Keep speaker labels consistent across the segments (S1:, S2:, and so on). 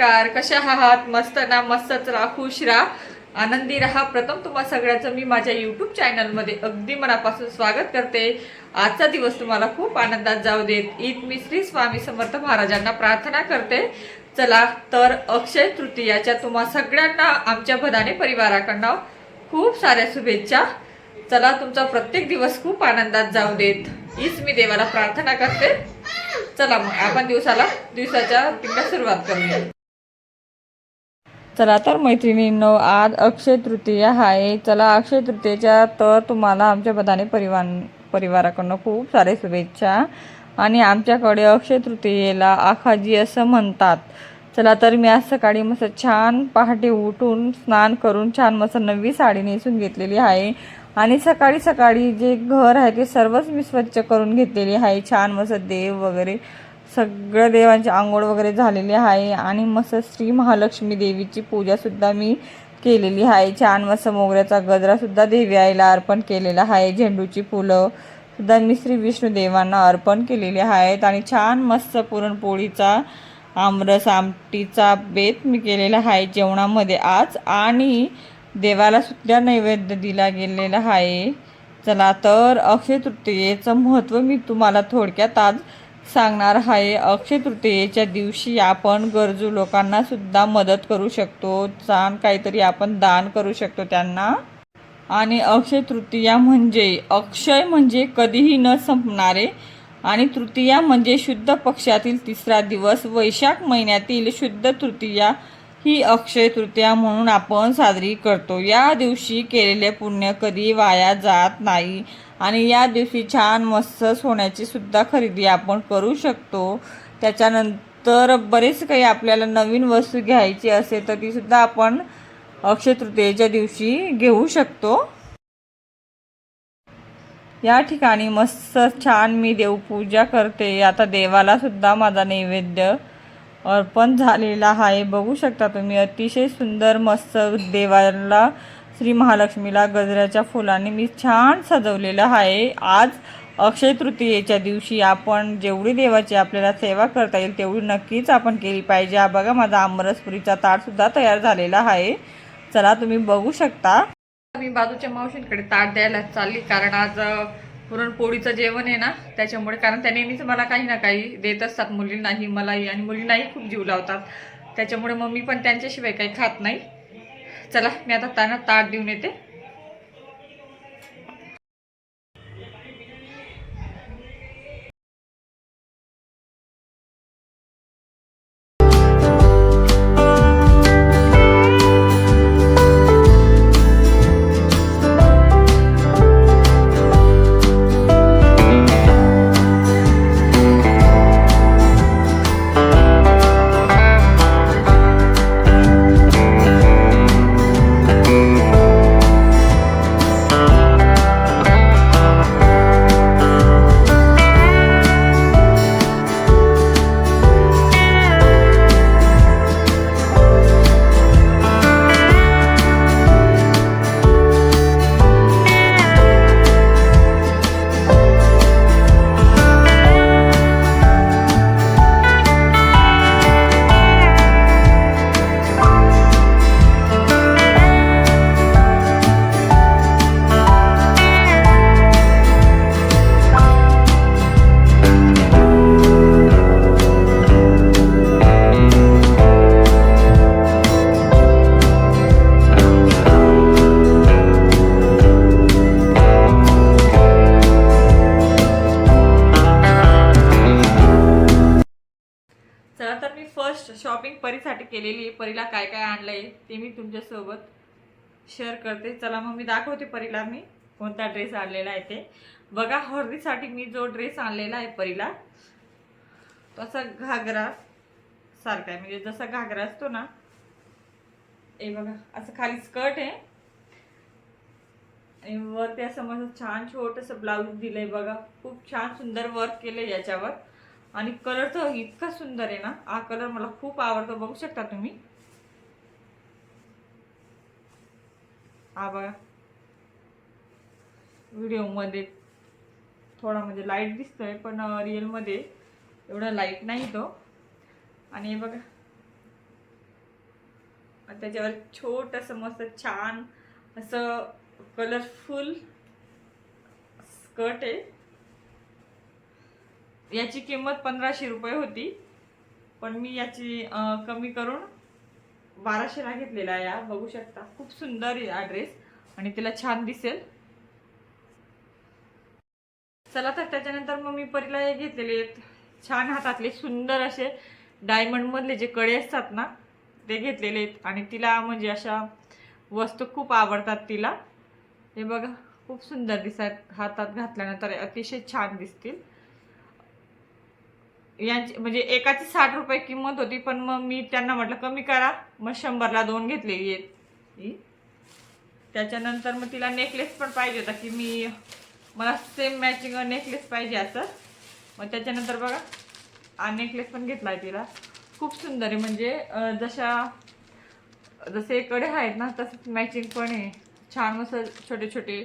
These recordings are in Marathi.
S1: नमस्कार कशा आहात? मस्त ना मस्तच राहा खुश राहा. आनंदी राहा. प्रथम तुम्हा सगळ्याचं मी माझ्या यूट्यूब चॅनलमध्ये अगदी मनापासून स्वागत करते. आजचा दिवस तुम्हाला खूप आनंदात जाऊ देत. ईद मी श्री स्वामी समर्थ महाराजांना प्रार्थना करते. चला तर अक्षय तृतीयाच्या तुम्हा सगळ्यांना आमच्या भदाने परिवाराकडनं खूप साऱ्या शुभेच्छा. चला तुमचा प्रत्येक दिवस खूप आनंदात जाऊ देत. हीच मी देवाला प्रार्थना करते. चला मग आपण दिवसाला दिवसाच्या तिकडे सुरुवात करूया. चला तर मैत्रिणींनो आज अक्षय तृतीया आहे. चला अक्षय तृतीयेच्या तर तुम्हाला आमच्या बदाने परिवार परिवाराकडनं खूप सारे शुभेच्छा. आणि आमच्याकडे अक्षय तृतीयेला आखाजी असं म्हणतात. चला तर मी आज सकाळी मस्त छान पहाटे उठून स्नान करून छान मस्त नवी साडी नेसून घेतलेली आहे. आणि सकाळी सकाळी जे घर आहे ते सर्वच मी स्वच्छ करून घेतलेली आहे. छान मस्त देव वगैरे सगळ्या देवांची आंघोळ वगैरे झालेली आहे आणि मस्त श्री महालक्ष्मी देवीची पूजासुद्धा मी केलेली आहे. छान मस्त मोगऱ्याचा गजरासुद्धा देवी आईला अर्पण केलेला आहे. झेंडूची फुलं सुद्धा मी श्री विष्णू देवांना अर्पण केलेली आहेत आणि छान मस्त पुरणपोळीचा आमरस आमटीचा बेत मी केलेला आहे जेवणामध्ये आज आणि देवाला सुद्धा नैवेद्य दिला गेलेला आहे. चला तर अक्षय तृतीयेचं महत्त्व मी तुम्हाला थोडक्यात आज सांगणार आहे. अक्षय तृतीयेच्या दिवशी आपण गरजू लोकांना सुद्धा मदत करू शकतो. छान काहीतरी आपण दान करू शकतो त्यांना. आणि अक्षय तृतीया म्हणजे अक्षय म्हणजे कधीही न संपणारे. आणि तृतीया म्हणजे शुद्ध पक्षातील तिसरा दिवस. वैशाख महिन्यातील शुद्ध तृतीया ही अक्षय तृतीया म्हणून आपण साजरी करतो. या दिवशी केलेले पुण्य कधी वाया जात नाही. आणि या दिवशी छान मस्त सोन्याची सुद्धा खरेदी आपण करू शकतो. त्याच्यानंतर बरेच काही आपल्याला नवीन वस्तू घ्यायची असेल तर ती सुद्धा आपण अक्षय तृतीयेच्या दिवशी घेऊ शकतो. या ठिकाणी मस्त छान मी देवपूजा करते. आता देवाला सुद्धा माझा नैवेद्य अर्पण झालेला आहे. बघू शकता तुम्ही अतिशय सुंदर मस्त देवाला श्री महालक्ष्मीला गजऱ्याच्या फुलांनी मी छान सजवलेलं आहे. आज अक्षय तृतीयेच्या दिवशी आपण जेवढी देवाची आपल्याला सेवा करता येईल तेवढी नक्कीच आपण केली पाहिजे. हा बघा माझा आमरसपुरीचा ताटसुद्धा तयार झालेला आहे. चला तुम्ही बघू शकता. मी बाजूच्या मावशींकडे ताट द्यायला चालली कारण आज पुरणपोळीचं जेवण आहे ना त्याच्यामुळे कारण त्या नेहमीच मला काही ना काही देत असतात. मुलींनाही मलाही आणि मुलींनाही खूप जीव लावतात. त्याच्यामुळे मग मी पण त्यांच्याशिवाय काही खात नाही. चला मी आता त्यांना ताट देऊन येते. शेअर करते. चला मग मी दाखवते परीला मी कोणता ड्रेस आणलेला आहे ते. बघा हळदीसाठी मी जो ड्रेस आणलेला आहे परीला तसा घागरा सारखा आहे. म्हणजे जसा घागरा असतो ना हे बघा असं खाली स्कर्ट आहे. आणि वरती असं माझं छान छोटंसं ब्लाऊज दिलंय बघा. खूप छान सुंदर वर्क केलंय याच्यावर. आणि कलर तर इतका सुंदर आहे ना हा कलर मला खूप आवडतो. बघू शकता तुम्ही? हा बघा. व्हिडिओमध्ये थोडा म्हणजे लाइट दिसतोय पण रिअलमध्ये एवढा लाइट नाही तो. आणि बघा. त्याच्यावर छोटंसं मस्त छान असं कलरफुल स्कर्ट आहे. याची किंमत पंधराशे रुपये होती. पण मी याची कमी करून बाराशेला घेतलेला आहे बघू शकता. खूप सुंदर हा ड्रेस आणि तिला छान दिसेल. चला तर त्याच्यानंतर मग मी परीला हे घेतलेले आहेत. छान हातातले सुंदर असे डायमंड मधले जे कडे असतात ना ते घेतलेले आहेत. आणि तिला म्हणजे अशा वस्तू खूप आवडतात तिला. हे बघा खूप सुंदर दिसतात हातात घातल्यानंतर अतिशय छान दिसतील. यांची म्हणजे एकाची साठ रुपये किंमत होती पण मग मी त्यांना म्हटलं कमी करा. मग शंभरला दोन घेतलेली आहेत ही. त्याच्यानंतर मग तिला नेकलेस पण पाहिजे होता की मी मला सेम मॅचिंग नेकलेस पाहिजे असं. मग त्याच्यानंतर बघा हा नेकलेस पण घेतला आहे तिला. खूप सुंदर आहे. म्हणजे जशा जसे कडे आहेत ना तसंच मॅचिंग पण आहे. छान असं छोटे छोटे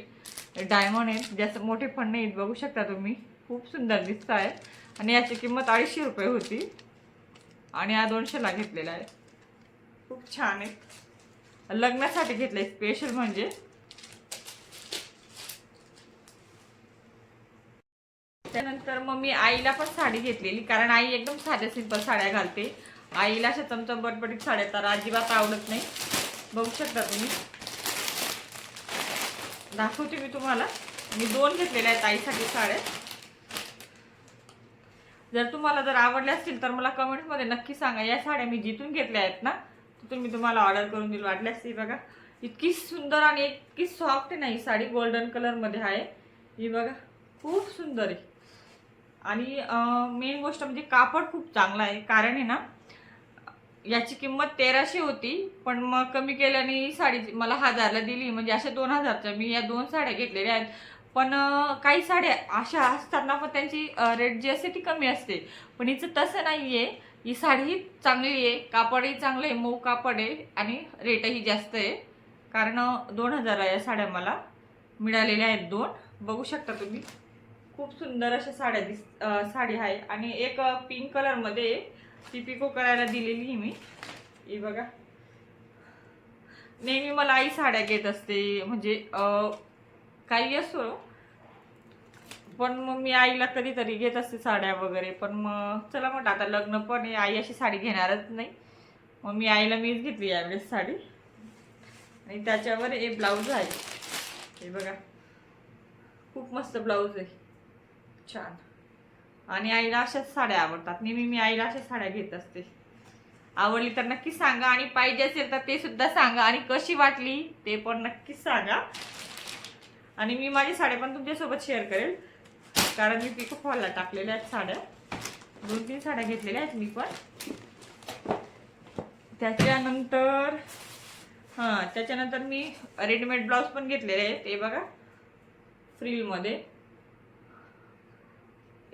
S1: डायमंड आहेत. जास्त मोठे पण नाहीत बघू शकता तुम्ही. खूप सुंदर दिसत आहेत आणि याची किंमत अडीचशे रुपये होती. आणि हा दोनशेला घेतलेला आहे. खूप छान आहे. लग्नासाठी घेतलंय स्पेशल म्हणजे. त्यानंतर मग मी आईला पण साडी घेतलेली कारण आई एकदम साध्या सिंपल साड्या घालते. आईला अशा चमचम बटबटीत साड्या तर अजिबात आवडत नाही. बघू शकता तुम्ही. दाखवते मी तुम्हाला. मी दोन घेतलेल्या आहेत आईसाठी साड्या. जर तुम्हाला जर आवडल्या असतील तर मला कमेंट्समध्ये नक्की सांगा. या साड्या मी जिथून घेतल्या आहेत ना तिथून मी तुम्हाला ऑर्डर करून दिली वाटल्यास ती बघा. इतकी सुंदर आणि इतकी सॉफ्ट आहे ना ही साडी. गोल्डन कलरमध्ये आहे. ही बघा खूप सुंदर आहे. आणि मेन गोष्ट म्हणजे कापड खूप चांगला आहे. कारण आहे ना याची किंमत तेराशे होती. पण मग कमी केल्याने ही साडी मला हजारला दिली. म्हणजे अशा दोन हजारच्या मी या दोन साड्या घेतलेल्या आहेत. पण काही साड्या अशा असताना पण त्यांची रेट जी असते ती कमी असते. पण हिचं तसं नाही आहे ही साडीही चांगली आहे कापडही चांगलं आहे मऊ कापड आहे आणि रेटही जास्त आहे. कारण दोन हजार या साड्या मला. मिळालेल्या आहेत दोन. बघू शकता तुम्ही. खूप सुंदर अशा साड्या दिस साडी आहे. आणि एक पिंक कलरमध्ये ती पिको करायला दिलेली आहे मी. ही बघा. नेहमी मला आई साड्या घेत असते. म्हणजे काही असो. पण मग मी आईला कधीतरी घेत असते साड्या वगैरे. पण मग चला म्हटलं आता लग्न पण आहे आई अशी साडी घेणारच नाही. मग मी आईला मीच घेतली यावेळेस साडी. आणि त्याच्यावर हे ब्लाऊज आहे. हे बघा. खूप मस्त ब्लाऊज आहे. छान. आणि आईला अशाच साड्या आवडतात. नेहमी मी आईला अशाच साड्या घेत असते. आवडली तर नक्की सांगा. आणि पाहिजे असेल तर ते सुद्धा सांगा. आणि कशी वाटली ते पण नक्कीच सांगा. आणि मी माझी साड्या पण तुमच्यासोबत शेअर करेल. कारण मी पिको फॉलला टाकलेल्या आहेत साड्या. दोन तीन साड्या घेतलेल्या आहेत मी पण. त्याच्यानंतर हां त्याच्यानंतर मी रेडीमेड ब्लाऊज पण घेतलेले आहेत. हे बघा फ्रीलमध्ये.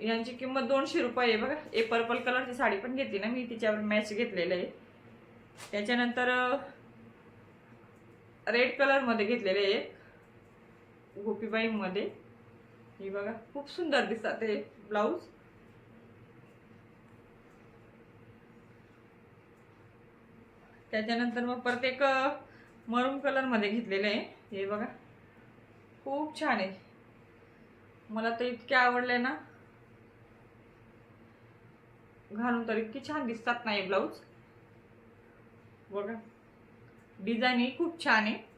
S1: यांची किंमत दोनशे रुपये आहे बघा. हे पर्पल कलरची साडी पण घेतली ना मी तिच्यावर मॅच घेतलेलं आहे. त्याच्यानंतर रेड कलरमध्ये घेतलेले आहे गोपीबाईमध्ये. हे बघा खूप सुंदर दिसतात हे ब्लाऊज. त्याच्यानंतर मग परत एक मरून कलरमध्ये घेतलेलं आहे. हे बघा खूप छान आहे. मला तर इतके आवडले ना. घालून तर इतकी छान दिसतात ना हे ब्लाऊज. बघा डिझाईनही खूप छान आहे.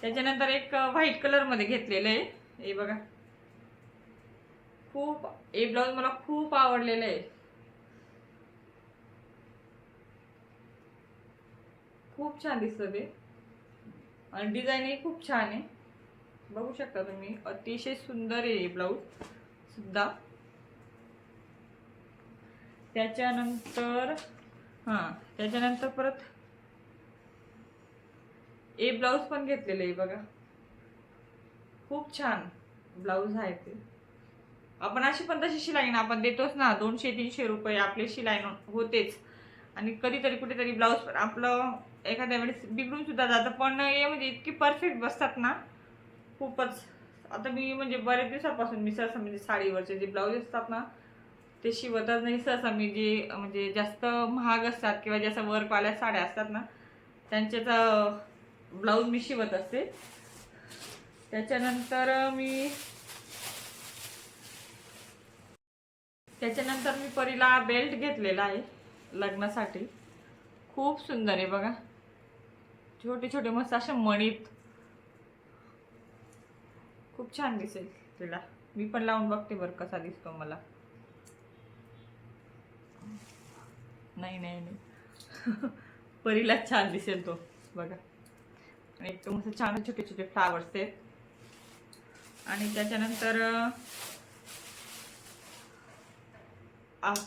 S1: त्याच्यानंतर एक व्हाईट कलरमध्ये घेतलेलं आहे. हे बघा. खूप हे ब्लाऊज मला खूप आवडलेलं आहे. खूप छान दिसतं ते. आणि डिझाईनही खूप छान आहे. बघू शकता तुम्ही. अतिशय सुंदर आहे हे ब्लाऊज सुद्धा. त्याच्यानंतर हां त्याच्यानंतर परत ए ब्लाऊज पण घेतलेलं आहे बघा. खूप छान ब्लाऊज आहे ते. आपण अशी पण तशी शिलाई ना आपण देतोच ना. दोनशे तीनशे रुपये आपले शिलाई होतेच. आणि कधीतरी कुठेतरी ब्लाऊज पण आपलं एखाद्या वेळेस बिघडून सुद्धा जातं. पण हे म्हणजे इतकी परफेक्ट बसतात ना. खूपच. आता मी म्हणजे बरेच दिवसापासून मी सहसा म्हणजे साडीवरचे जे ब्लाऊज असतात ना ते शिवतच नाही. सहसा मी जे म्हणजे जास्त महाग असतात किंवा ज्या वर्कवाल्या साड्या असतात ना त्यांच्याच ब्लाऊज मी शिवत असते. त्याच्यानंतर मी त्याच्यानंतर मी परीला बेल्ट घेतलेला आहे लग्नासाठी. खूप सुंदर आहे बघा. छोटे छोटे मस्त असे मणीत. खूप छान दिसेल तिला. मी पण लावून बघते बरं कसा दिसतो मला. नाही नाही नाही. परीला छान दिसेल तो. बघा. आणि एकदम मस्त छान छोटे छोटे फ्लावर्स आहेत. आणि त्याच्यानंतर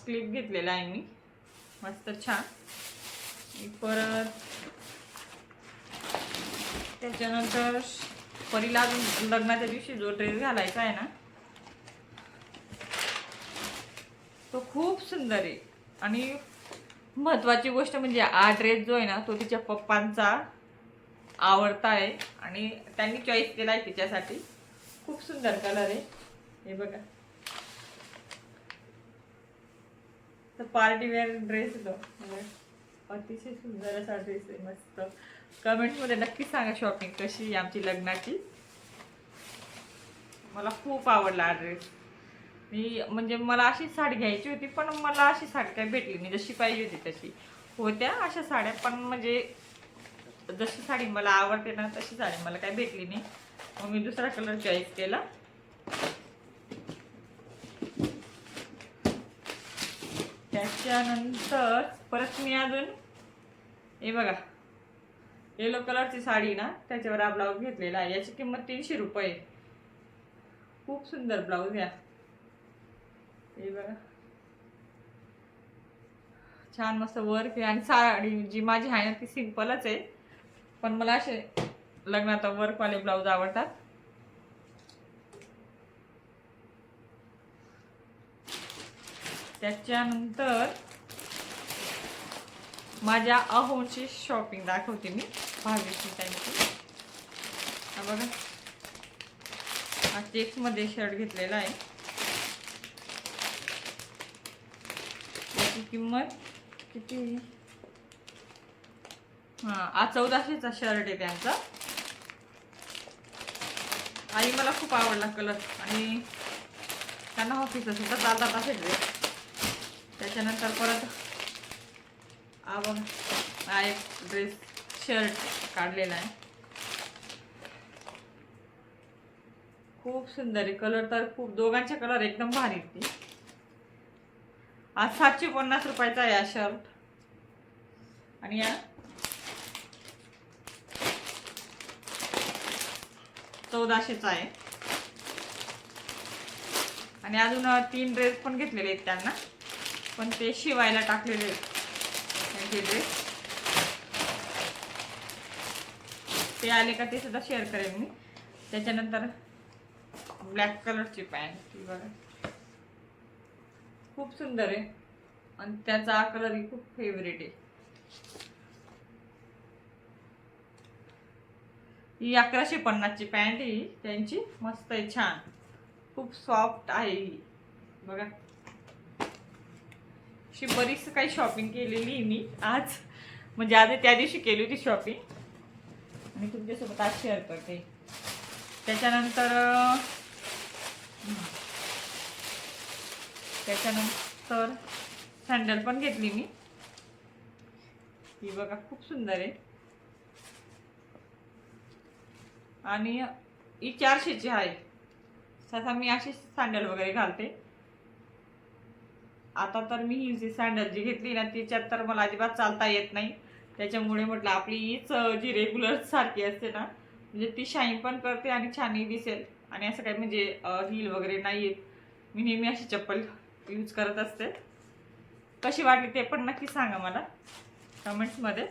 S1: क्लिप घेतलेला आहे मी. मस्त छान. परत त्याच्यानंतर परीला अजून लग्नाच्या दिवशी जो ड्रेस घालायचा आहे ना तो खूप सुंदर आहे. आणि महत्वाची गोष्ट म्हणजे हा ड्रेस जो आहे ना तो तिच्या पप्पांचा आवडता आहे आणि त्यांनी चॉईस केला आहे तिच्यासाठी. खूप सुंदर कलर आहे. हे बघा. तर पार्टी वेअर ड्रेस आहे अतिशय सुंदर असा ड्रेस आहे मस्त. कमेंटमध्ये नक्की सांगा शॉपिंग कशी आमची लग्नाची. मला खूप आवडला हा ड्रेस मी म्हणजे मला अशी साडी घ्यायची होती पण मला अशी साडी काय भेटली नाही. जशी पाहिजे होती तशी. होत्या अशा साड्या पण म्हणजे जशी साडी मला आवडते ना तशी साडी मला काही भेटली नाही. मग मी दुसरा कलर चॉईस केला. त्याच्यानंतर परत मी अजून हे बघा. येलो कलरची साडी ना त्याच्यावर हा ब्लाऊज घेतलेला आहे. याची किंमत तीनशे रुपये. आहे. खूप सुंदर ब्लाऊज या. हे बघा. छान मस्त वर्क आहे. आणि साडी जी माझी आहे ना ती सिंपलच आहे. पण मला असे लग्नात वर्कवाले ब्लाऊज आवडतात. त्याच्यानंतर माझ्या अहोची शॉपिंग दाखवते मी भावीची त्यांची बघा. हा चेक्समध्ये शर्ट घेतलेला आहे. त्याची किंमत किती हा चौदाशेचा शर्ट आहे त्यांचा. आई मला खूप आवडला कलर आणि त्यांना ऑफिसच सुद्धा चालतात तास ड्रेस त्याच्यानंतर परत हा हा एक ड्रेस शर्ट काढलेला आहे. खूप सुंदर आहे. कलर तर खूप दोघांचे कलर एकदम भारी आहेत ते. आज सातशे पन्नास रुपयाचा आहे शर्ट आणि या चौदाशेचा आहे. आणि अजून तीन ड्रेस पण घेतलेले आहेत त्यांना. पण ते शिवायला टाकलेले आहेत. त्यांचे ड्रेस ते आले का ते सुद्धा शेअर करेन मी. त्याच्यानंतर ब्लॅक कलरची पॅन्ट ती बघा. खूप सुंदर आहे. आणि त्याचा कलरही खूप फेवरेट आहे. ही अकराशे पन्नासची पॅन्ट ही. त्यांची मस्त आहे छान. खूप सॉफ्ट आहे ही. बघा. अशी बरीच काही शॉपिंग केलेली आहे मी आज. म्हणजे आधी त्या दिवशी केली होती शॉपिंग आणि तुमच्यासोबत आज शेअर करते. त्याच्यानंतर त्याच्यानंतर सँडल पण घेतली मी. ही बघा खूप सुंदर आहे. आणि ही चारशेची आहे. सहसा मी अशी सँडल वगैरे घालते. आता तर मी ही जी सँडल जी घेतली ना तिच्यात तर मला अजिबात चालता येत नाही. त्याच्यामुळे म्हटलं आपली हीच जी रेग्युलर सारखी असते ना म्हणजे ती शाईन पण करते आणि छानही दिसेल. आणि असं काही म्हणजे हील वगैरे नाही येत मी नेहमी अशी चप्पल यूज करत असते. कशी वाटली ते पण नक्की सांगा मला कमेंट्समध्ये